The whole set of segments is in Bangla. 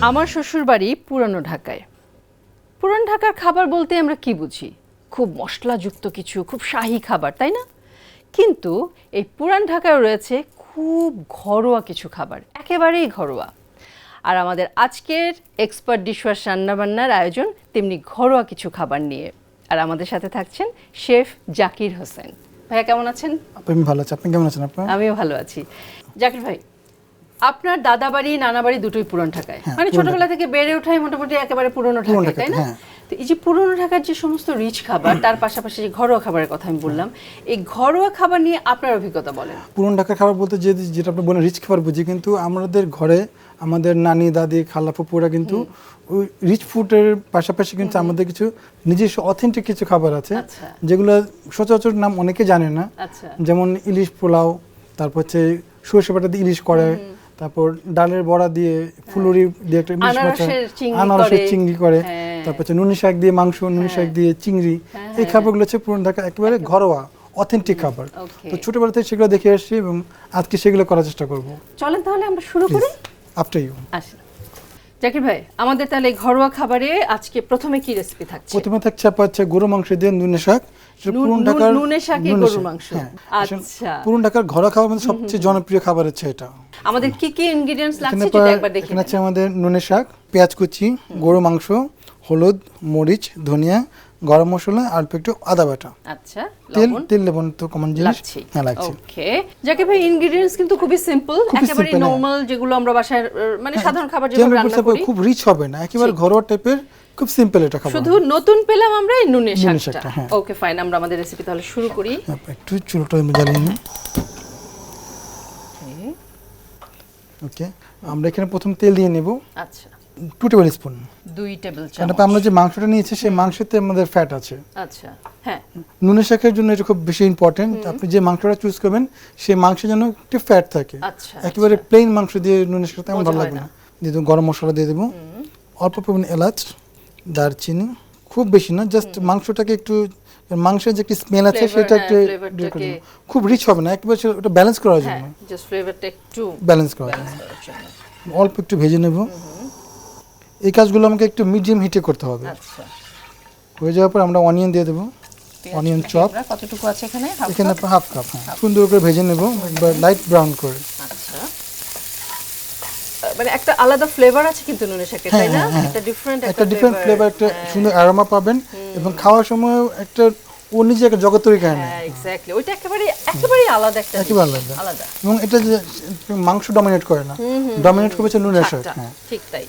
আমার শ্বশুরবাড়ি পুরানো ঢাকায়। পুরান ঢাকার খাবার বলতে আমরা কি বুঝি? খুব মশলাযুক্ত কিছু খুব শাহী খাবার তাই না? কিন্তু এই পুরান ঢাকায় রয়েছে খুব ঘরোয়া কিছু খাবার একেবারেই ঘরোয়া। আর আমাদের আজকের এক্সপার্ট ডিশওয়াশ রান্নাবান্নার আয়োজন তেমনি ঘরোয়া কিছু খাবার নিয়ে। আর আমাদের সাথে থাকছেন শেফ জাকির হোসেন। ভাইয়া কেমন আছেন? আপনি ভালো আছি আপনি কেমন আছেন আপনার আমিও ভালো আছি। জাকির ভাই আপনার দাদা বাড়ি নানা বাড়ি দুটোই পুরনো ঢাকায়। হ্যাঁ, মানে ছোটবেলা থেকে বেড়ে ওঠাই মোটামুটি একেবারে পুরনো ঢাকায় তাই না? হ্যাঁ। তো এই যে পুরনো ঢাকার যে সমস্ত রিচ খাবার তার পাশাপাশি যে ঘরোয়া খাবারের কথা আমি বললাম এই ঘরোয়া খাবার নিয়ে আপনার অভিজ্ঞতা বলেন। পুরনো ঢাকার খাবার বলতে যে যেটা আপনি বলেন রিচ খাবার বুঝি কিন্তু আমাদের ঘরে আমাদের নানি দাদি খালা ফুপুরা কিন্তু ওই রিচ ফুডের পাশাপাশি কিন্তু আমাদের কিছু নিজস্ব অথেন্টিক কিছু খাবার আছে আচ্ছা। যেগুলো সচরাচর নাম অনেকে জানে না। আচ্ছা। যেমন ইলিশ পোলাও তারপর হচ্ছে সরষে বাটা দিয়ে ইলিশ করে তারপর ডালের বড়া দিয়ে ফুলুরি দিয়ে একটা ইলিশ মাছ আনারসের চিংড়ি করে। হ্যাঁ। তারপর হচ্ছে নুনি শাক দিয়ে মাংস নুনি শাক দিয়ে চিংড়ি। এই খাবারগুলো হচ্ছে পুরনো ঢাকা একেবারে ঘরোয়া অথেন্টিক খাবার। তো ছোটবেলা থেকে সেগুলো দেখে আসছি এবং আজকে সেগুলো করার চেষ্টা করব। চলেন তাহলে আমরা শুরু করি? আফটার ইউ জাকির ভাই আমাদের তাহলে ঘরোয়া খাবারে আজকে প্রথমে কি রেসিপি থাকছে? প্রথমে থাকছে আপনার হচ্ছে গরু মাংস দিয়ে নুনে শাক পুরনো নু- ঢাকার নুনে শাকে গরুর মাংস। হ্যাঁ। আচ্ছা। পুরনো ঢাকার ঘরোয়া খাবার মধ্যে সবচেয়ে জনপ্রিয় খাবার হচ্ছে এটা আমাদের কি কি ইনগ্রেডিয়েন্টস এখানে লাগছে যদি একবার দেখে এখানে আছে আমাদের নুনে শাক পেঁয়াজ কুচি গরু মাংস হলুদ মরিচ ধনিয়া গরম মশলা আর অল্প একটু আদা বাটা। আচ্ছা তেল তেল লেবন তো কমন জিনিস। হ্যাঁ লাগছে ওকে। জাকির ভাই ইনগ্রেডিয়েন্টস কিন্তু খুবই সিম্পল একেবারে হ্যাঁ। নরমাল যেগুলো আমরা বাসায় মানে সাধারণ খাবার যেভাবে রান্না করি। খুব রিচ হবে না। একেবারে ঘরোয়া টাইপের খুব সিম্পল এটা খাবার শুধু নতুন পেলাম আমরা এই নুনের শাকটা। হ্যাঁ। ওকে ফাইন আমরা আমাদের রেসিপি তাহলে শুরু করি। হ্যাঁ, একটু চুলোটা জ্বালিয়ে নিই। ওকে আমরা এখানে প্রথম তেল দিয়ে নেব। আচ্ছা। টু টেবিল স্পুন দুই টেবিল কারণ চামচ আমরা যে মাংসটা নিয়েছি সেই মাংসতে আমাদের ফ্যাট আছে। আচ্ছা হ্যাঁ। নুনের শাকের জন্য এটা খুব বেশি ইম্পর্টেন্ট আপনি যে মাংসটা চুজ করবেন সেই মাংসের যেন একটু ফ্যাট থাকে। আচ্ছা একেবারে প্লেন মাংস দিয়ে নুনের শাক তেমন মজা ভালো লাগবে না। দিয়ে দেবো গরম মশলা দিয়ে দেবো। অল্প পরিমাণ এলাচ দারচিনি খুব বেশি না জাস্ট মাংসটাকে একটু মাংসের যে একটি স্মেল আছে সেটা হ্যাঁ, একটু। খুব রিচ হবে না একেবারে ওটা ব্যালেন্স করার জন্য। জাস্ট ফ্লেভারটা একটু ব্যালেন্স জন্য। করার জন্য। অল্প একটু ভেজে নেব। এই কাজগুলো আমাকে একটু মিডিয়াম হিটে করতে হবে। আচ্ছা। হয়ে যাওয়ার পর আমরা অনিয়ন দিয়ে দেবো। অনিয়ন চপ আমরা কতটুকু আছে এখানে? এখানে? Half cup. সুন্দর করে ভেজে নেব একবার লাইট ব্রাউন করে। আচ্ছা। মানে একটা আলাদা ফ্লেভার আছে কিন্তু নুনের শাকে তাই হ্যাঁ, না? হ্যাঁ, হ্যাঁ। একটা ডিফারেন্ট একটা ডিফারেন্ট ফ্লেভার একটা সুন্দর অ্যারোমা পাবেন এবং খাওয়ার সময় একটা ও নিজে একটা জগৎ তৈরি করে হ্যাঁ এক্স্যাক্টলি ওইটা একেবারে একেবারে আলাদা একটা একেবারে আলাদা। আলাদা। এবং এটা যে মাংস ডমিনেট করে না। ডমিনেট করবে হচ্ছে নুনের হ্যাঁ। ঠিক তাই।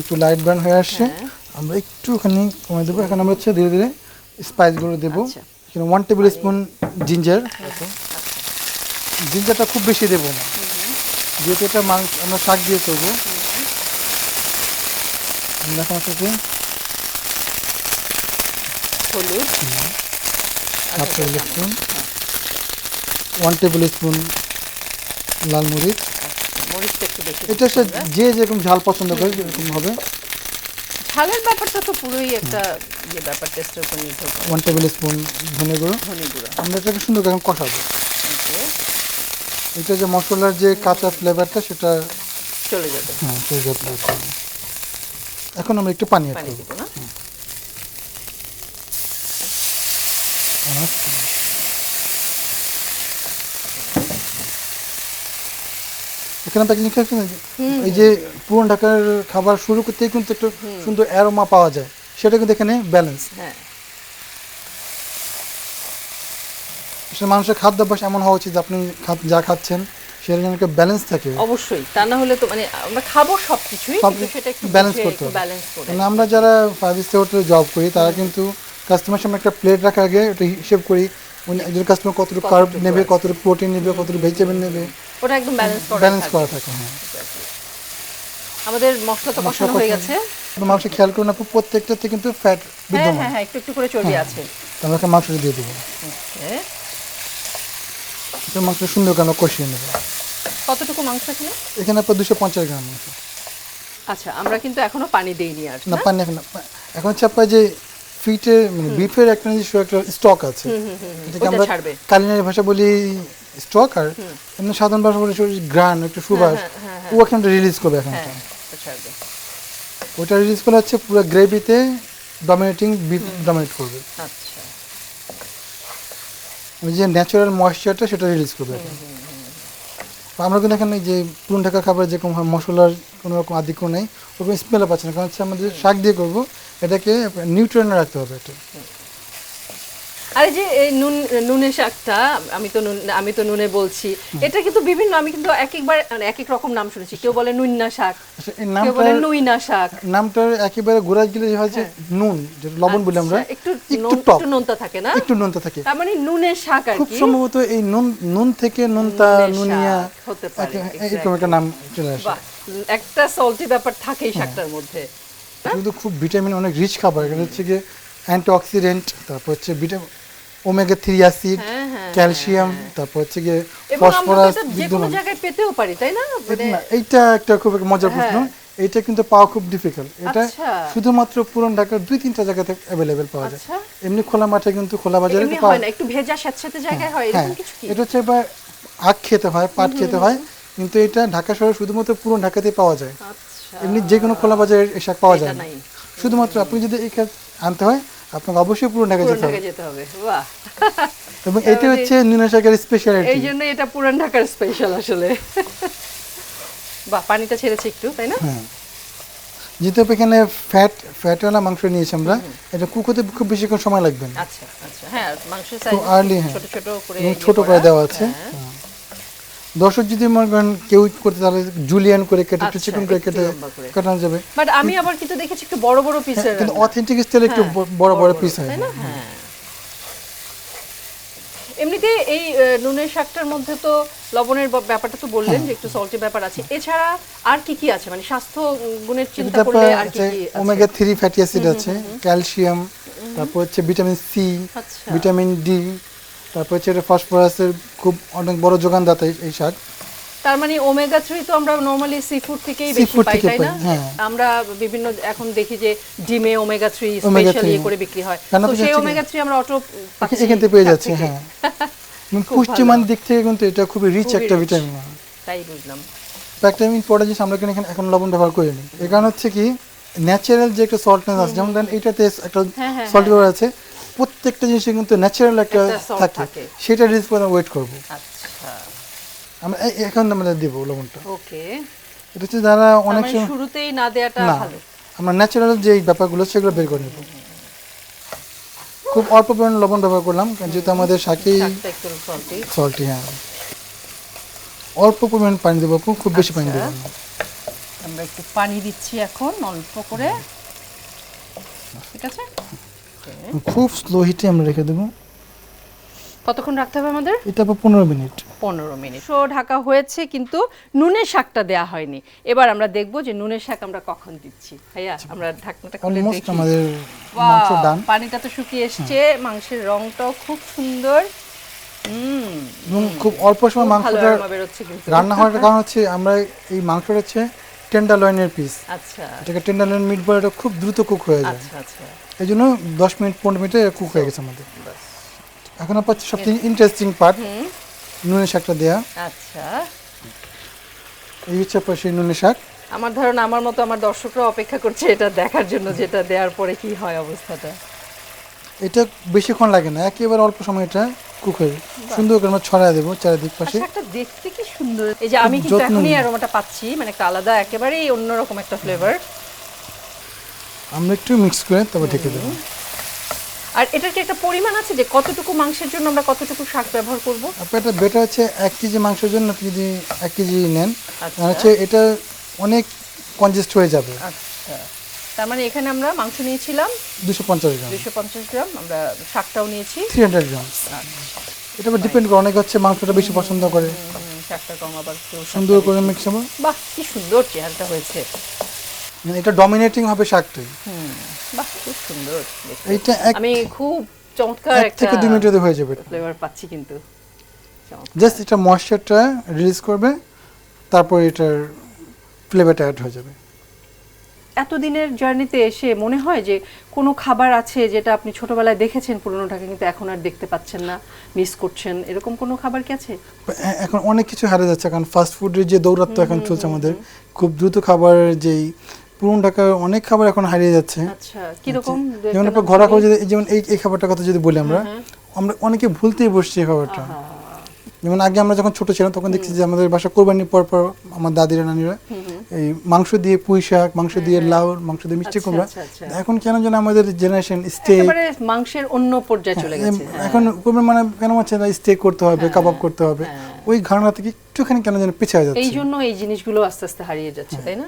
একটু লাইট ব্রাউন হয়ে আসছে। হ্যাঁ। আমরা একটুখানি কমে দেবো। এখন আমরা হচ্ছে ধীরে ধীরে স্পাইসগুলো দেবো। আচ্ছা। এখানে ওয়ান টেবিল স্পুন জিঞ্জার জিঞ্জারটা খুব বেশি দেবো না। যেহেতু এটা মাংস আমরা শাক দিয়ে করব। সাথে হলুদ। Half table spoon one table spoon লাল মরিচ। মরিচটা একটু বেশি এটা হচ্ছে যে যেরকম ঝাল পছন্দ করে যেরকম হবে। ঝালের ব্যাপারটা তো পুরোই একটা যে ব্যাপার টেস্টের উপর নির্ভর করে। ওয়ান টেবিল স্পুন ধনে গুঁড়ো। ধনে গুঁড়ো। আমরা এটাকে সুন্দর করে কষাবো। এটা যে মশলার যে কাঁচা ফ্লেভারটা সেটা চলে যাবে। হ্যাঁ যত্ন করব। এখন আমরা একটু পানি অ্যাড পানি করব। একটা? এই যে পুরন ঢাকার খাবার শুরু করতেই কিন্তু একটা সুন্দর অ্যারোমা পাওয়া যায়। সেটা কিন্তু এখানে ব্যালেন্স হ্যাঁ। মানুষের খাদ্যাভ্যাস এমন হওয়া উচিত আপনি যা খাচ্ছেন সেটা যেন একটা ব্যালেন্স থাকে। অবশ্যই। তা না হলে তো মানে আমরা খাব সব কিন্তু সেটা একটু বুঝে করতে হবে। মানে আমরা যারা ফাইভ স্টার হোটেলে জব করি তারা কিন্তু কাস্টমার সামনে একটা প্লেট রাখার আগে ওটা হিসেব করি উনি একজন কাস্টমার কতটুকু কার্ব নেবে কতটুকু প্রোটিন নেবে কতটুকু ভেজিটেবল নেবে। ওটা একদম ব্যালেন্স করা ব্যালেন্স করা থাকে হ্যাঁ। আমাদের মশলা তো কষানো হয়ে গেছে। মাংস খেয়াল করুন আপনি প্রত্যেকটাতে কিন্তু ফ্যাট হ্যাঁ বিদ্যমান। হ্যাঁ হ্যাঁ একটু একটু করে চর্বি আছে। তো আমরা একটা মাংসটা দিয়ে দেবো। তো মাংসটা সুন্দর করে আমরা কষিয়ে নেব। কতটুকু মাংস এখানে? এখানে আপনার দুশো পঞ্চাশ গ্রাম মাংস। আচ্ছা আমরা কিন্তু এখনও পানি দেইনি আর না পানি এখন এখন হচ্ছে আপনার যে ফিটে মানে বিফের একটা নিজস্ব একটা স্টক আছে। ওটা আমরা ছাড়বে। কালিনারি ভাষা বলি স্টক আর এমনি সাধারণ বলি গ্রান একটু সুবাস হ্যাঁ, ও এখানটা রিলিজ করবে এখন হ্যাঁ ওটা। রিলিজ করলে হচ্ছে পুরো গ্রেভিতে ডমিনেটিং বিফ ডমিনেট করবে। আচ্ছা। ওই যে ন্যাচারাল ময়েশ্চারটা সেটা রিলিজ করবে আমরা কিন্তু এখানে যে পুরন ঢাকা খাবারে যেরকম হয় মশলার কোনো রকম আধিক্য নেই ওরকম স্মেলও পাচ্ছে না। কারণ হচ্ছে আমাদের শাক দিয়ে করব এটাকে নিউট্রিয়েন্ট রাখতে হবে এটা। আর যে এই নুন নুনে শাকটা আমি তো নুন আমি তো নুনে বলছি এটা কিন্তু বিভিন্ন আমি কিন্তু এক একবার মানে এক এক রকম নাম শুনেছি। কেউ বলে নুইনা শাক আচ্ছা, কেউ বলে নামটা নুইনা শাক। নামটার একেবারে গোড়া গেলে হয় যে নুন যেটা লবণ বলি আমরা আচ্ছা, একটু একটু নুন- নোনতা থাকে না? একটু নুনতা থাকে। তার মানে নুনের শাক আর খুব সম্ভবত এই নুন নুন থেকে নুনতা নুনিয়া হতে পারে. এরকম একটা নাম চলে আসে। একটা সল্টি ব্যাপার থাকেই হ্যাঁ। শাকটার মধ্যে। কিন্তু খুব ভিটামিন অনেক রিচ খাবার। এটা হচ্ছে গিয়ে অ্যান্টিঅক্সিডেন্ট তারপর হচ্ছে vitamin omega three acid calcium তারপর হচ্ছে গিয়ে ফসফরাস বিদ্যমান জায়গায় পেতেও পারি তাই না? মানে এইটা একটা খুব একটা মজার প্রশ্ন। হ্যাঁ। এইটা কিন্তু পাওয়া খুব ডিফিকাল্ট এটা আচ্ছা। শুধুমাত্র পুরন ঢাকার দুই তিনটা জায়গাতে অ্যাভেলেবেল পাওয়া যায়। আচ্ছা। এমনি খোলা মাঠে কিন্তু খোলা বাজারে পাওয়া একটু ভেজা স্যাঁতস্যাঁতে জায়গায় হয় হ্যাঁ এরকম কিছু এটা হচ্ছে এবার আখ খেতে হয় পাট খেতে হয়। কিন্তু এটা ঢাকা শহরে শুধুমাত্র পুরন ঢাকাতেই পাওয়া যায়। আচ্ছা। এমনি যে কোনো খোলা বাজারে এ শাক পাওয়া যায় না। শুধুমাত্র আপনি যদি এখানে আনতে হয় আপনাকে অবশ্যই পুরন ঢাকা যেতে হবে। বাহ। এবং এটি হচ্ছে নুনা শাকের এই জন্য এটা পুরান ঢাকার স্পেশাল আসলে। বাহ পানিটা ছেড়েছে একটু তাই না? হ্যাঁ। যেহেতু এখানে ফ্যাট ফ্যাটওয়ালা মাংস নিয়েছি আমরা এটা কুক হতে খুব বেশিক্ষণ সময় লাগবে না। আচ্ছা আচ্ছা। হ্যাঁ খুব সাইজ হ্যাঁ। ছোট ছোট করে ইয়ে ছোট করে। দেওয়া আছে। হ্যাঁ। হ্যাঁ। দর্শক যদি মনে করেন কেউ করতে তাহলে জুলিয়ান করে কেটে একটু আচ্ছা, চিকন করে কেটে কাটানো যাবে। বাট আমি আবার কিন্তু দেখেছি একটু বড় বড় পিসের কিন্তু অথেন্টিক স্টাইল একটু বড় বড় পিস হয়। তাই না? হ্যাঁ। এমনিতে এই নুনের শাকটার মধ্যে তো লবণের ব্যাপারটা তো বললেন হ্যাঁ। যে একটু সল্টের ব্যাপার আছে। এছাড়া আর কি কি আছে? মানে স্বাস্থ্য গুণের চিন্তা করলে আর কি কি আছে? ওমেগা থ্রি ফ্যাটি অ্যাসিড আছে ক্যালসিয়াম তারপর হচ্ছে ভিটামিন সি। ভিটামিন ডি তারপর হচ্ছে এটা ফসফরাসের খুব অনেক বড় যোগানদাতা এই- শাক। তার মানে ওমেগা থ্রি তো আমরা নর্মালি সি ফুড থেকেই বেশি পাই তাই না? হ্যাঁ। আমরা বিভিন্ন এখন দেখি যে ডিমে ওমেগা থ্রি Omega 3 ইয়ে করে বিক্রি হয়। তো সেই ওমেগা থ্রি আমরা অটো পাচ্ছি এখান থেকে পেয়ে যাচ্ছে হ্যাঁ। এবং পুষ্টিমান দিক থেকে কিন্তু এটা খুবই রিচ একটা ভিটামিন তাই বুঝলাম। আমি পরে যে আমরা এখানে এখন লবণ ব্যবহার করি নি এর কারণ হচ্ছে কি ন্যাচারাল যে একটা সল্টনেস আছে যেমন ধরেন এটাতে একটা হ্যাঁ, হ্যাঁ, সল্ট আছে প্রত্যেকটা জিনিসে কিন্তু ন্যাচারাল একটা থাকে। সেটা রিলিজ করে ওয়েট করব। আচ্ছা। আমরা এখন আমরা দিব লবণটা। ওকে। এটা হচ্ছে যারা অনেক মানে সময় শুরুতেই না দেয়াটা ভালো। আমরা ন্যাচারাল যে ব্যাপারগুলো সেগুলো বের করে নেব। খুব অল্প পরিমাণে লবণ ব্যবহার করলাম কারণ যেহেতু আমাদের শাকটা সল্টি হ্যাঁ। অল্প পরিমাণ পানি দেবো খুব বেশি পানি আচ্ছা। দেবো আমরা একটু পানি দিচ্ছি এখন অল্প করে। ঠিক আছে? খুব স্লো হিটে আমরা রেখে দেবো। কতক্ষণ রাখতে হবে আমাদের? এটা আবার পনেরো মিনিট। পনেরো মিনিট। শো ঢাকা হয়েছে কিন্তু নুনের শাকটা দেয়া হয়নি। এবার আমরা দেখব যে নুনের শাক আমরা কখন দিচ্ছি। ভাইয়া আমরা ঢাকনাটা খুলে দেখি। আমাদের মাংস ডান পানিটা তো শুকিয়ে এসছে। মাংসের রংটাও খুব সুন্দর। এবং খুব অল্প সময় মাংসটা রান্না হওয়ার কারণ হচ্ছে আমরা এই মাংসটা হচ্ছে টেন্ডারলয়নের পিস আচ্ছা। এটাকে টেন্ডারলয়ন মিট বলে এটা খুব দ্রুত কুক হয়ে যায়। আচ্ছা আচ্ছা। এই জন্য দশ মিনিট পনেরো মিনিটে কুক হয়ে গেছে আমাদের। এখন আপনার সবথেকে ইন্টারেস্টিং পার্ট নুনের শাকটা দেয়া। আচ্ছা। এই হচ্ছে আপনার সেই নুনের শাক। আমার ধারণা আমার মতো আমার দর্শকরা অপেক্ষা করছে এটা দেখার জন্য যেটা দেওয়ার পরে কি হয় অবস্থাটা। এটা বেশিক্ষণ লাগে না একেবারে অল্প সময় এটা কুক হয়ে। সুন্দর করে আমরা ছড়ায় দেবো চারিদিক পাশে। একটা দেখতে কি সুন্দর। এই যে আমি কিন্তু এখনই। অ্যারোমাটা পাচ্ছি মানে একটা আলাদা একেবারেই অন্যরকম একটা ফ্লেভার আমরা একটু মিক্স করে তারপর ঢেকে দেবো। আর এটার কি একটা পরিমাণ আছে যে কতটুকু মাংসের জন্য আমরা কতটুকু শাক ব্যবহার করব? আপনার এটা বেটার হচ্ছে এক কেজি মাংসের জন্য আপনি যদি এক কেজি নেন আচ্ছা। তাহলে হচ্ছে এটা অনেক কনজেস্ট হয়ে যাবে। আচ্ছা। তার মানে এখানে আমরা মাংস নিয়েছিলাম দুশো পঞ্চাশ গ্রাম। দুশো পঞ্চাশ গ্রাম আমরা শাকটাও নিয়েছি। Three hundred gram. এটা ডিপেন্ড করে অনেক হচ্ছে মাংসটা বেশি পছন্দ করে। শাকটা কম আবার সুন্দর করে মিক্স হবে। বাহ কি সুন্দর চেহারাটা হয়েছে। মানে এটা ডমিনেটিং হবে শাকটাই হুম বাহ খুব সুন্দর। এইটা আমি খুব চমৎকার এক একটা থেকে দুই মিনিটে হয়ে যাবে ফ্লেভার পাচ্ছি কিন্তু। জাস্ট এটা ময়েশ্চারটা রিলিজ করবে তারপর এটার ফ্লেভারটা অ্যাড হয়ে যাবে। এতদিনের জার্নিতে এসে মনে হয় যে কোনো খাবার আছে যেটা আপনি ছোটবেলায় দেখেছেন পুরনো ঢাকা কিন্তু এখন আর দেখতে পাচ্ছেন না মিস করছেন? এরকম কোনো খাবার কি আছে? এখন অনেক কিছু হারিয়ে যাচ্ছে কারণ ফাস্ট ফুডের যে দৌরাত্ম এখন চলছে আমাদের খুব দ্রুত খাবার যেই পুরন ঢাকার অনেক খাবার এখন হারিয়ে যাচ্ছে। আচ্ছা একটা যেমন আপনার ঘরা খাবার যদি যেমন এই এই খাবারটার কথা যদি বলি আমরা আমরা অনেকে ভুলতেই বসছি এই খাবারটা। যেমন আগে আমরা যখন ছোট ছিলাম তখন দেখছি যে আমাদের বাসা কোরবানির পর পর আমার দাদিরা নানিরা এই মাংস দিয়ে পুঁই শাক মাংস দিয়ে লাউ মাংস দিয়ে মিষ্টি আচ্ছা, কুমড়া। আচ্ছা, আচ্ছা। এখন কেন যেন আমাদের জেনারেশন স্টে মাংসের অন্য পর্যায়ে চলে গেছে। হ্যাঁ। এখন কোরবানি মানে কেন হচ্ছে না স্টে করতে হবে কাবাব করতে হবে? ওই ধারণা থেকে একটুখানি কেন যেন পিছিয়ে যাচ্ছে। এই জন্য এই জিনিসগুলো আস্তে আস্তে হারিয়ে যাচ্ছে তাই না?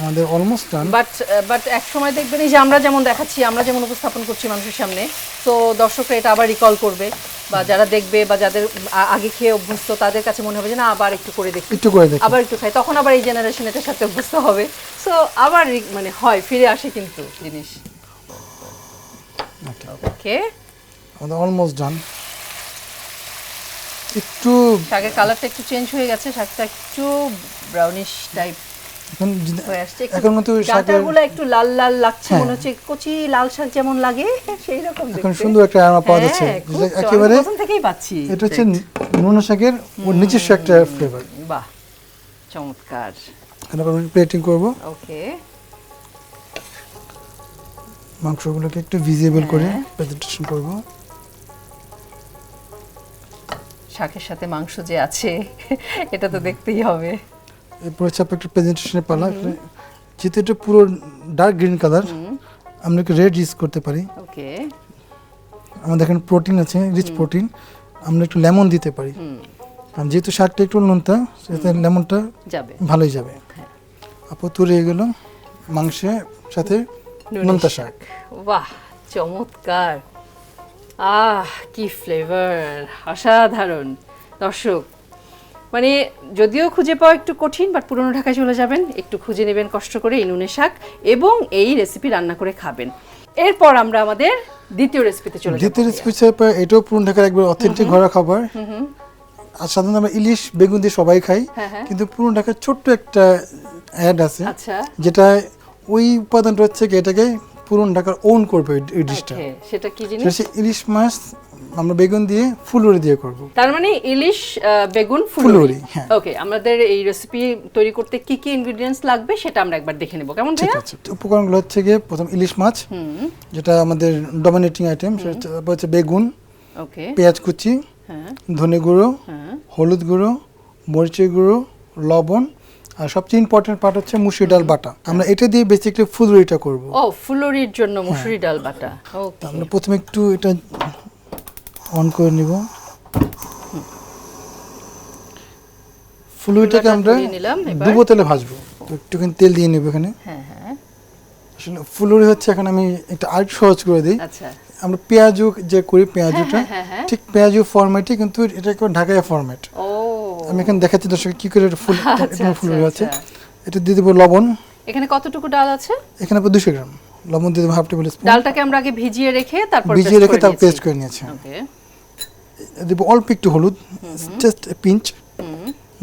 আমাদের অলমোস্ট ডান বাট বাট এক সময় দেখবেন এই যে আমরা যেমন দেখাচ্ছি আমরা যেমন উপস্থাপন করছি মানুষের সামনে তো দর্শকরা এটা আবার রিকল করবে বা যারা দেখবে বা যাদের আগে খেয়ে অভ্যস্ত তাদের কাছে মনে হবে যে না আবার একটু করে দেখি। একটু করে দেখি। আবার একটু খাই তখন আবার এই জেনারেশন এটার সাথে অভ্যস্ত হবে। সো আবার মানে হয় ফিরে আসে কিন্তু জিনিস। ওকে আমাদের অলমোস্ট ডান একটু শাকের কালারটা একটু চেঞ্জ হয়ে গেছে শাকটা একটু ব্রাউনিশ টাইপ এখন হয়ে এখন শাকের ডাঁটাগুলো একটু লাল লাল লাগছে হ্যাঁ। মনে হচ্ছে কচি লাল শাক যেমন লাগে সেই রকম এখন সুন্দর একটা আরামা পাওয়া যাচ্ছে। হ্যাঁ, আমি একেবারে প্রথম থেকেই পাচ্ছি। এটা হচ্ছে নুন শাকের নিজস্ব একটা ফ্লেভার বাহ চমৎকার। এখন আমরা প্লেটিং করব। ওকে। মাংসগুলোকে একটু ভিজিবল করে হ্যাঁ। প্রেজেন্টেশন করব। শাকের সাথে মাংস যে আছে এটা তো দেখতেই হবে। এরপর হচ্ছে আপনার একটা প্রেজেন্টেশনের পালা। যেহেতু এটা পুরো ডার্ক গ্রিন কালার আমরা একটু রেড ইউজ করতে পারি। ওকে আমাদের এখানে প্রোটিন আছে রিচ প্রোটিন আমরা একটু লেমন দিতে পারি। কারণ যেহেতু শাকটা একটু নোনতা সেটা লেমনটা যাবে। ভালোই যাবে। আপাতত রয়ে গেল মাংসের সাথে নোনতা শাক। বাহ চমৎকার। আহ কি ফ্লেভার অসাধারণ। দর্শক মানে যদিও খুঁজে পাওয়া একটু কঠিন বাট পুরনো ঢাকায় চলে যাবেন একটু খুঁজে নেবেন কষ্ট করে এই নুনের শাক এবং এই রেসিপি রান্না করে খাবেন। এরপর আমরা আমাদের দ্বিতীয় রেসিপিতে চলে যাব। দ্বিতীয় রেসিপি এটাও পুরনো ঢাকার একবার অথেন্টিক ঘরোয়া খাবার। আর সাধারণত আমরা ইলিশ বেগুন দিয়ে সবাই খাই হ্যাঁ, হ্যাঁ। কিন্তু পুরন ঢাকার ছোট্ট একটা অ্যাড আছে আচ্ছা। যেটা ওই উপাদানটা হচ্ছে কি এটাকে পুরন ঢাকার ওন করবে এই- ডিশটা সেটা কি জিনিস? সেটা ইলিশ মাছ আমরা বেগুন দিয়ে ফুলুরি দিয়ে করব। তার মানে ইলিশ বেগুন ফুলুরি। ফুলুরি, হ্যাঁ। ওকে আমাদের এই রেসিপি তৈরি করতে কি কি ইনগ্রেডিয়েন্টস লাগবে সেটা আমরা একবার দেখে নেব। কেমন ঠিক ভাইয়া? উপকরণগুলো হচ্ছে গিয়ে প্রথম ইলিশ মাছ যেটা আমাদের ডমিনেটিং আইটেম সেটা হচ্ছে বেগুন ওকে পেঁয়াজ কুচি হ্যাঁ। ধনে গুঁড়ো হ্যাঁ। হলুদ গুঁড়ো মরিচের গুঁড়ো লবণ আর সবচেয়ে ইম্পর্টেন্ট পার্ট হচ্ছে মুসুরি ডাল বাটা। আমরা এটা দিয়ে বেসিক্যালি ফুলুরিটা করব। ও ফুলুরির জন্য মুসুরি ডাল বাটা। ওকে আমরা প্রথমে একটু এটা অন করে নিব। ফুলুরিটাকে আমরা। ডুবো তেলে ভাজবো। একটুখানি তেল দিয়ে নেব এখানে। হ্যাঁ হ্যাঁ। আসলে ফুলুরি হচ্ছে এখন আমি একটা আরেকটু সহজ করে দিই। আচ্ছা। আমরা পেঁয়াজু যে করি পেঁয়াজুটা হ্যাঁ, হ্যাঁ, হ্যাঁ। ঠিক পেঁয়াজু ফরম্যাটে কিন্তু এটা ঢাকায় ফরম্যাট ও আমি এখানে দেখাচ্ছি দর্শক কি করে ফুল আচ্ছা, এটা ফুলুরি আচ্ছা, আছে এটা দিয়ে দেবো লবণ। এখানে কতটুকু ডাল আছে? এখানে আপনার দুশো গ্রাম। লবণ দিয়ে দেবো হাফ টেবিল স্পুন। ডালটাকে আমরা আগে ভিজিয়ে রেখে তারপর ভিজিয়ে রেখে তারপর পেস্ট করে নিয়েছি। ওকে। দেবো অল্প একটু হলুদ জাস্ট এ পিঞ্চ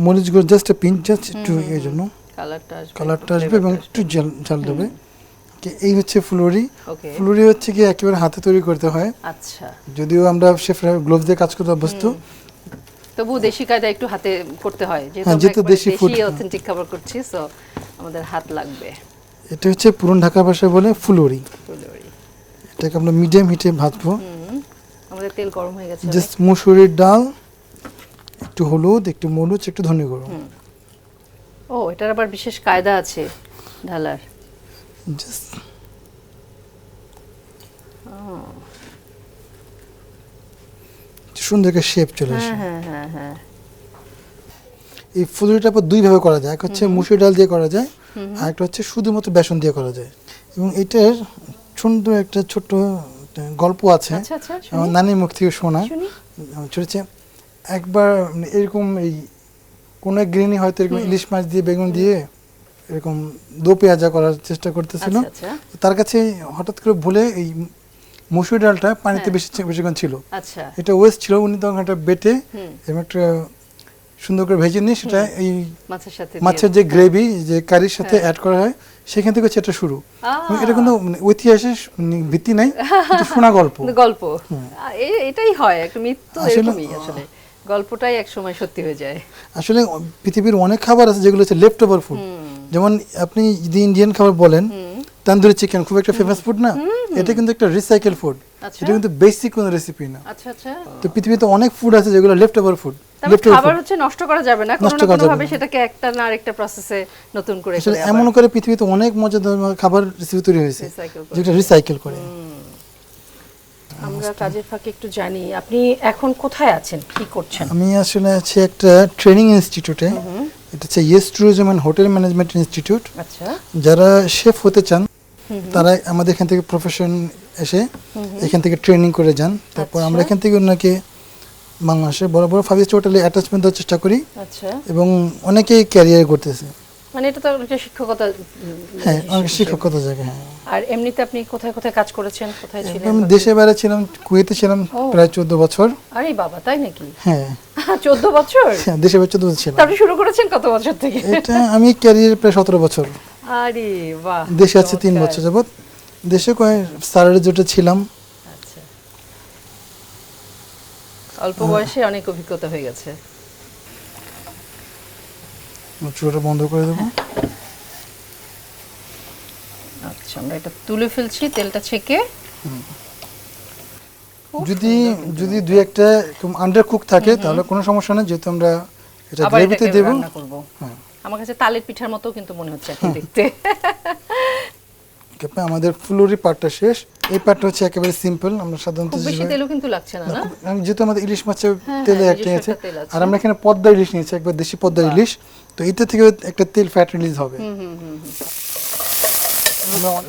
মরিচ গুঁড়ো জাস্ট এ পিঞ্চ জাস্ট একটু এই জন্য। কালারটা আসবে এবং একটু জাল জাল দেবে। এই হচ্ছে ফুলুরি। ফুলুরি হচ্ছে কি একেবারে হাতে তৈরি করতে হয়। আচ্ছা। যদিও আমরা শেফরা গ্লোভস দিয়ে কাজ করতে অভ্যস্ত। তবু দেশি কায়দা একটু হাতে করতে হয় যেহেতু হ্যাঁ, দেশি। অথেন্টিক খাবার করছি সো আমাদের হাত লাগবে। এটা হচ্ছে পুরন ঢাকা ভাষায় বলে ফুলুরি ফুলুরি এটাকে আমরা মিডিয়াম হিটে ভাজবো। আমাদের তেল গরম হয়ে গেছে জাস্ট মুসুরির ডাল একটু হলুদ একটু মরিচ একটু ধনে গুঁড়ো। ও এটার আবার বিশেষ কায়দা আছে ঢালার। জাস্ট সুন্দর একটা শেপ চলে আসে। হ্যাঁ হ্যাঁ হ্যাঁ। হ্যাঁ এই ফুলুরিটা আবার দুইভাবে করা যায় এক হচ্ছে মুসুর ডাল দিয়ে করা যায় আর একটা হচ্ছে শুধুমাত্র বেসন দিয়ে করা যায়। এবং এটার সুন্দর একটা ছোট্ট গল্প আছে। আচ্ছা আচ্ছা আমার নানির মুখ থেকে শোনা। চলেছে একবার মানে এরকম এই কোনো এক গৃহিণী হয়তো এরকম ইলিশ মাছ দিয়ে বেগুন দিয়ে এরকম দো পেঁয়াজা করার চেষ্টা করতেছিল। আচ্ছা তার কাছে হঠাৎ করে ভুলে এই মুসুরি ডালটা পানিতে হ্যাঁ। বেশি বেশিক্ষণ ছিল। আচ্ছা। এটা ওয়েস্ট ছিল উনি তখন একটা বেটে এবং একটা সুন্দর করে ভেজে নিয়ে সেটা এই মাছের সাথে মাছের যে গ্রেভি যে কারির সাথে অ্যাড করা হয় সেখান থেকে এটা শুরু। এটা কিন্তু মানে ঐতিহাসিক মানে ভিত্তি নাই শোনা গল্প। গল্প। এটাই হয় একটা মৃত্যু আসলে- এরকমই আসলে। গল্পটাই এক সময় সত্যি হয়ে যায়। আসলে পৃথিবীর অনেক খাবার আছে যেগুলো হচ্ছে লেফট ওভার ফুড যেমন আপনি যদি ইন্ডিয়ান খাবার বলেন তান্দুরি চিকেন খুব একটা ফেমাস ফুড না। এটা কিন্তু একটা রিসাইকেল ফুড আচ্ছা। এটা কিন্তু বেসিক কোনো রেসিপি না। আচ্ছা আচ্ছা। তো পৃথিবীতে অনেক ফুড আছে যেগুলো লেফট ওভার ফুড খাবার হচ্ছে নষ্ট করা যাবে না। কোনো কোনো ভাবে সেটাকে একটা না আরেকটা প্রসেসে নতুন করে আসলে এমন করে পৃথিবীতে অনেক মজাদার খাবার রেসিপি তৈরি হয়েছে যেটা রিসাইকেল করে। আমরা কাজের ফাঁকে একটু জানি আপনি এখন কোথায় আছেন? কি করছেন? আমি আসলে আছি একটা ট্রেনিং ইনস্টিটিউটে এটা হচ্ছে yes tourism and hotel management institute আচ্ছা। যারা শেফ হতে চান তারা আমাদের এখান থেকে প্রফেশন এসে এখান থেকে ট্রেনিং করে যান। তারপর আমরা আচ্ছা। এখান থেকে ওনাকে বাংলাদেশে বড় বড় ফাইভ স্টার হোটেলে অ্যাটাচমেন্ট দেওয়ার চেষ্টা করি আচ্ছা। এবং অনেকেই ক্যারিয়ার করতেছে। মানে এটা তো একটা শিক্ষকতা হ্যাঁ অনেক শিক্ষকতা জায়গা হ্যাঁ। আর এমনিতে আপনি কোথায় কোথায় কাজ করেছেন? কোথায় ছিলেন? আমি দেশে বাইরে ছিলাম কুয়েতে ছিলাম প্রায় চোদ্দ বছর। আরে বাবা তাই নাকি? হ্যাঁ। চোদ্দ বছর? হ্যাঁ, দেশে বাইরে চোদ্দ বছর ছিলাম। আপনি শুরু করেছেন কত বছর থেকে? এটা আমি ক্যারিয়ার প্রায় সতেরো বছর। আরে বাহ দেশে আছে তিন বছর যাবৎ। দেশে কয়েক স্যারের যেটা ছিলাম। আচ্ছা। অল্প বয়সে অনেক অভিজ্ঞতা হয়ে গেছে। চুলাটা বন্ধ করে দেবো। আচ্ছা আমরা এটা তুলে ফেলছি তেলটা ছেঁকে। যদি যদি দুই একটা আন্ডার কুক থাকে তাহলে কোনো সমস্যা নেই যেহেতু আমরা এটা গ্রেভিতে দেব। হ্যাঁ। আমার কাছে তালের পিঠার মতো কিন্তু মনে হচ্ছে এখন দেখতে। আমাদের ফুলুরি পার্টটা শেষ। এই পার্টটা হচ্ছে একেবারে সিম্পল আমরা সাধারণত খুব বেশি তেলও কিন্তু লাগছে না না আমি যেহেতু আমাদের ইলিশ মাছের হ্যাঁ, তেলে হ্যাঁ, একটা আছে। তেল। আর আমরা এখানে পদ্মা ইলিশ নিয়েছি একবার দেশি পদ্মা ইলিশ। তো এটা থেকে একটা তেল ফ্যাট রিলিজ হবে।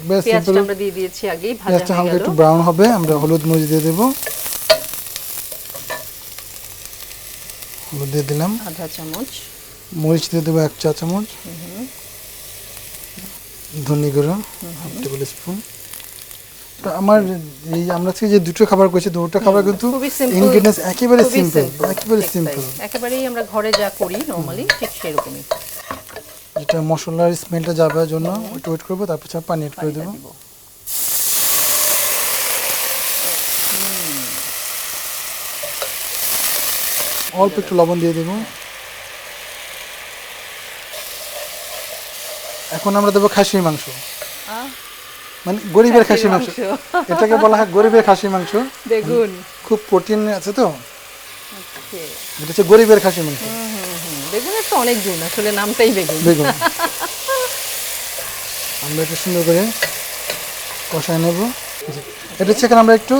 পেঁয়াজটা আমরা দিয়ে দিয়েছি আগেই ভাজা হয়ে গেল। একটু ব্রাউন হবে আমরা হলুদ মরিচ দিয়ে দেবো। হলুদ দিয়ে দিলাম। আধা চামচ। মরিচ দিয়ে দেবো এক চা চামচ। ধনে গুঁড়ো হাফ টেবিল স্পুন। তো আমার এই আমরা আজকে যে দুটো খাবার করেছি দুটো খাবার কিন্তু ইনগ্রিডিয়েন্টস একেবারে সিম্পল একেবারে সিম্পল একেবারেই আমরা ঘরে যা করি নরমালি ঠিক সেরকমই। যেটা মশলার স্মেলটা যাবার জন্য একটু ওয়েট করব তারপর হচ্ছে পানি অ্যাড করে দেবো। অল্প একটু লবণ দিয়ে দেবো। এখন আমরা দেবো খাসির মাংস। মানে গরিবের খাসির খাসির মাংস। এটাকে বলা হয় গরিবের খাসির মাংস। বেগুন। খুব প্রোটিন আছে তো। এটা হচ্ছে গরিবের খাসির মাংস। বেগুনের তো অনেক গুণ আসলে নামটাই বেগুন। বেগুন। আমরা এটা সুন্দর করে কষায় নেব। এটা হচ্ছে আমরা একটু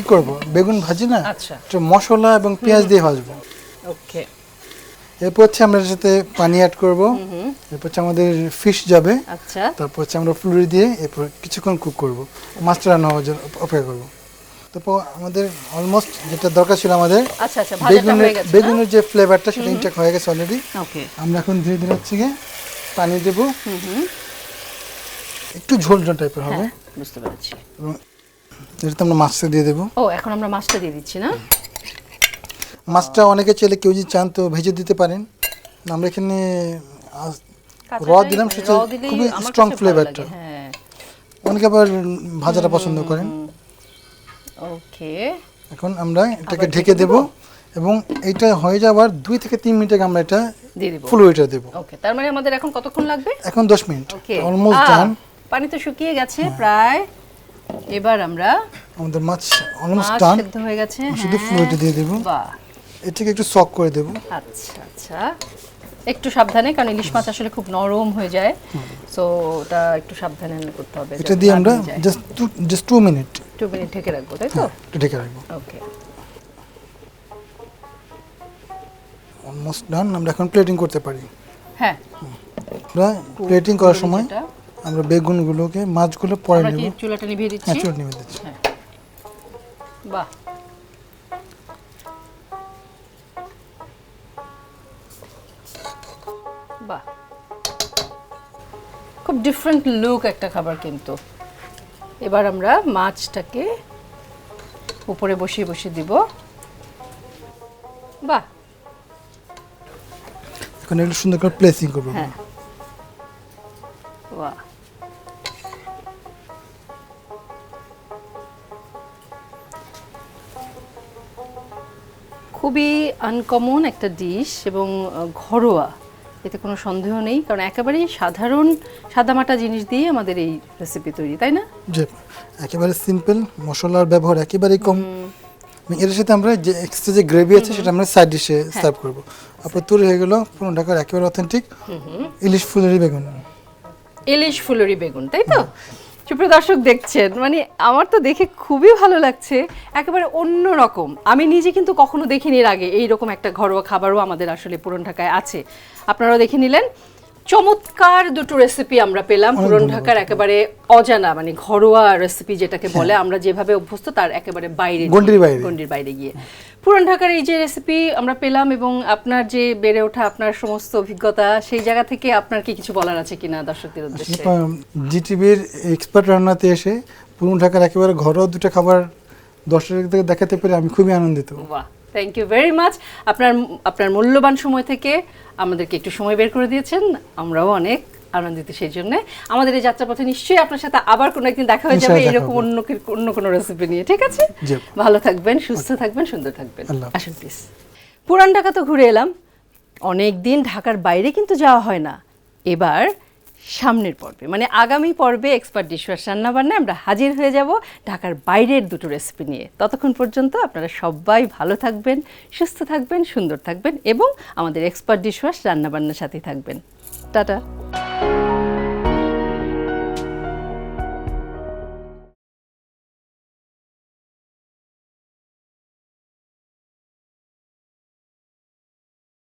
ই করব। বেগুন ভাজি না? আচ্ছা। একটু মশলা এবং পেঁয়াজ দিয়ে ভাজবো। ওকে। এরপর হচ্ছে আমরা সাথে পানি অ্যাড করব। এরপর হচ্ছে আমাদের ফিশ যাবে। আচ্ছা। তারপর হচ্ছে আমরা ফুলুরি দিয়ে এরপর কিছুক্ষণ কুক করব। মাছটা রান্না হওয়ার জন্য অপেক্ষা করব। তারপর আমাদের অলমোস্ট যেটা দরকার ছিল আমাদের আচ্ছা আচ্ছা বেগুনের বেগুনের যে ফ্লেভারটা সেটা ইনটেক হয়ে গেছে অলরেডি ওকে। আমরা এখন ধীরে ধীরে হচ্ছে গিয়ে পানি দেব। হুম হুম। একটু ঝোল ঝোল টাইপের হবে। হ্যাঁ বুঝতে পারছি। এবং এটাতে আমরা মাছটা দিয়ে দেবো। ও এখন আমরা মাছটা দিয়ে দিচ্ছি না? মাছটা অনেকে চাইলে কেউ যদি চান তো ভেজে দিতে পারেন। আমরা এখানে র দিলাম সেটা খুবই স্ট্রং ফ্লেভারটা হ্যাঁ। অনেকে আবার ভাজাটা পছন্দ করেন। ওকে। এখন আমরা এটাকে ঢেকে দেব এবং এটা হয়ে যাওয়ার দুই থেকে তিন মিনিট আগে আমরা এটা দিয়ে দিব। ওকে তার মানে আমাদের এখন কতক্ষণ লাগবে? এখন দশ মিনিট। ওকে। অলমোস্ট ডান পানি তো শুকিয়ে গেছে প্রায়। এবার আমরা আমাদের মাছ অলমোস্ট ডান সেদ্ধ হয়ে গেছে শুধু হ্যাঁ। ফুল দিয়ে দেবো। বাহ। এটাকে একটু সক করে দেবো। আচ্ছা আচ্ছা। একটু সাবধানে কারণ ইলিশ মাছ আসলে খুব নরম হয়ে যায়। সো ওটা একটু সাবধানে করতে হবে এটা দিয়ে আমরা just two just two minute two minute ঢেকে রাখব তাই তো? একটু ঢেকে রাখব। ওকে অলমোস্ট ডান আমরা এখন প্লেটিং করতে পারি। হ্যাঁ। আমরা প্লেটিং করার সময় আমরা বেগুনগুলোকে মাছগুলো পরে আমরা নেব। কি চুলাটা নিভিয়ে দিচ্ছি? হ্যাঁ চট নেমে দিচ্ছি। হ্যাঁ। বাহ। বাহ খুব ডিফারেন্ট লুক একটা খাবার কিন্তু। এবার আমরা মাছটাকে উপরে বসিয়ে বসিয়ে দিব। বাহ! এখন সুন্দর করে প্লেসিং করব হ্যাঁ। বাহ! খুবই আনকমন একটা ডিশ এবং ঘরোয়া। এতে কোনো সন্দেহ নেই কারণ একেবারেই সাধারণ সাদামাটা জিনিস দিয়ে আমাদের এই রেসিপি তৈরি তাই না? জি একেবারে সিম্পল মশলার ব্যবহার একেবারেই কম। এর সাথে আমরা যে এক্সট্রা যে গ্রেভি আছে সেটা আমরা সাইড ডিশে সার্ভ করব। আপনার তৈরি হয়ে গেল পুরনো ঢাকার একেবারে অথেন্টিক ইলিশ ফুলেরই বেগুন। ইলিশ ফুলেরি বেগুন তাই তো? সুপ্রিয় দর্শক দেখছেন মানে আমার তো দেখে খুবই ভালো লাগছে একেবারে অন্য রকম। আমি নিজে কিন্তু কখনো দেখিনি এর আগে এই রকম একটা ঘরোয়া খাবারও আমাদের আসলে পুরন ঢাকায় আছে। আপনারাও দেখে নিলেন। চমৎকার দুটো রেসিপি আমরা পেলাম পুরন ঢাকার একেবারে অজানা মানে ঘরোয়া রেসিপি যেটাকে বলে আমরা যেভাবে অভ্যস্ত তার একেবারে বাইরে গণ্ডির বাইরে। গণ্ডির বাইরে গিয়ে। পুরান ঢাকার এই যে রেসিপি আমরা পেলাম এবং আপনার যে বেড়ে ওঠা আপনার সমস্ত অভিজ্ঞতা সেই জায়গা থেকে আপনার কি কিছু বলার আছে কিনা দর্শকদের উদ্দেশ্যে? জিটিভির এক্সপার্ট রান্নাতে এসে পুরনো ঢাকার একেবারে ঘরোয়া দুটো খাবার দর্শকদের দেখাতে পেরে আমি খুবই আনন্দিত। বাহ থ্যাংক ইউ ভেরি মাচ আপনার আপনার মূল্যবান সময় থেকে আমাদেরকে একটু সময় বের করে দিয়েছেন। আমরাও অনেক আনন্দিত সেই জন্য। আমাদের এই যাত্রাপথে নিশ্চয়ই আপনার সাথে আবার কোনো একদিন দেখা হয়ে যাবে এরকম অন্য অন্য কোনো রেসিপি নিয়ে ঠিক আছে? ভালো থাকবেন সুস্থ থাকবেন সুন্দর থাকবেন। আসুন প্লিজ পুরান ঢাকা তো ঘুরে এলাম। অনেক দিন ঢাকার বাইরে কিন্তু যাওয়া হয় না। এবার সামনের পর্বে মানে আগামী পর্বে এক্সপার্ট ডিশওয়াশ রান্না বান্না আমরা হাজির হয়ে যাব ঢাকার বাইরের দুটো রেসিপি নিয়ে। ততক্ষণ পর্যন্ত আপনারা সবাই ভালো থাকবেন সুস্থ থাকবেন সুন্দর থাকবেন এবং আমাদের এক্সপার্ট ডিশওয়াশ রান্না বান্নার সাথে থাকবেন। টাটা। thank you